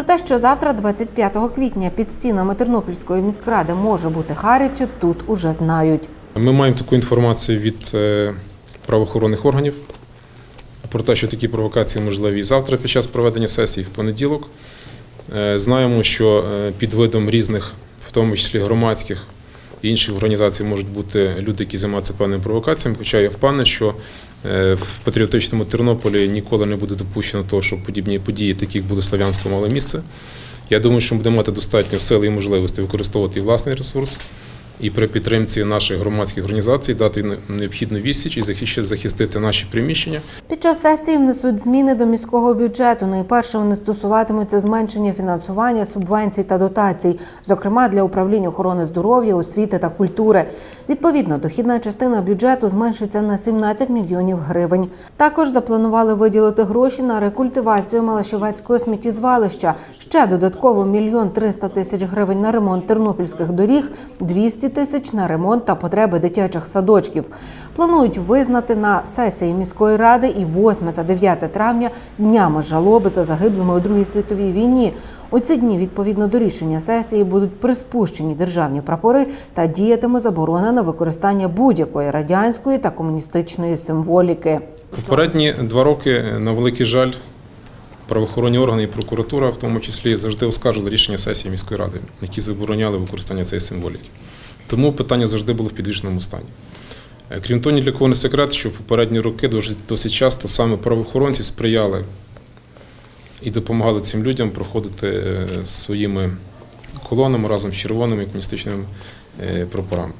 Про те, що завтра, 25 квітня, під стінами Тернопільської міськради може бути гаряче, тут уже знають. Ми маємо таку інформацію від е, правоохоронних органів про те, що такі провокації можливі завтра під час проведення сесії, в понеділок. Е, Знаємо, що е, під видом різних, в тому числі громадських інших організацій, можуть бути люди, які займаються певними провокаціями. Хоча я впевнений, що е, в патріотичному Тернополі ніколи не буде допущено того, що подібні події, таких буде Слов'янську мали місце. Я думаю, що ми будемо мати достатньо сили і можливості використовувати власний ресурс, і при підтримці наших громадських організацій дати необхідну відсіч і захистити наші приміщення. Під час сесії внесуть зміни до міського бюджету. Найперше вони стосуватимуться зменшення фінансування, субвенцій та дотацій, зокрема для управління охорони здоров'я, освіти та культури. Відповідно, дохідна частина бюджету зменшиться на 17 мільйонів гривень. Також запланували виділити гроші на рекультивацію Малашівецького сміттєзвалища. Ще додатково мільйон 300 тисяч гривень на ремонт тернопільських доріг, 200 тисяч на ремонт та потреби дитячих садочків. Планують визнати на сесії міської ради і 8 та 9 травня днями жалоби за загиблими у Другій світовій війні. У ці дні, відповідно до рішення сесії, будуть приспущені державні прапори та діятиме заборона на використання будь-якої радянської та комуністичної символіки. Попередні два роки, на великий жаль, правоохоронні органи і прокуратура, в тому числі, завжди оскаржили рішення сесії міської ради, які забороняли використання цієї символіки. Тому питання завжди було в підвішеному стані. Е, Крім того, ні для кого не секрет, що в попередні роки досить, досить часто саме правоохоронці сприяли і допомагали цим людям проходити е, своїми колонами разом з червоними і комуністичними е, прапорами.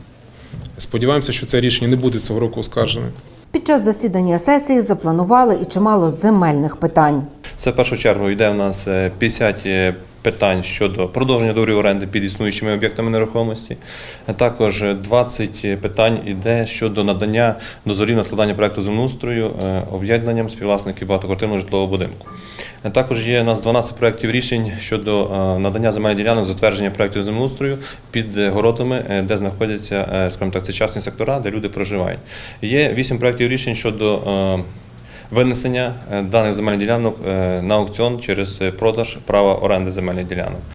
Сподіваємося, що це рішення не буде цього року оскаржене. Під час засідання сесії запланували і чимало земельних питань. Це в першу чергу йде у нас е, 50 питань щодо продовження договорів оренди під існуючими об'єктами нерухомості. А Також 20 питань йде щодо надання дозволів на складання проекту землеустрою е, об'єднанням співвласників багатоквартирного житлового будинку. А Також є у нас 12 проєктів рішень щодо е, надання земельних ділянок, затвердження проєктів землеустрою під е, городами, е, де знаходяться, е, скажімо так, це частні сектора, де люди проживають. Є 8 проєктів рішень щодо е, винесення е, даних земельних ділянок е, на аукціон через е, продаж права оренди земельних ділянок.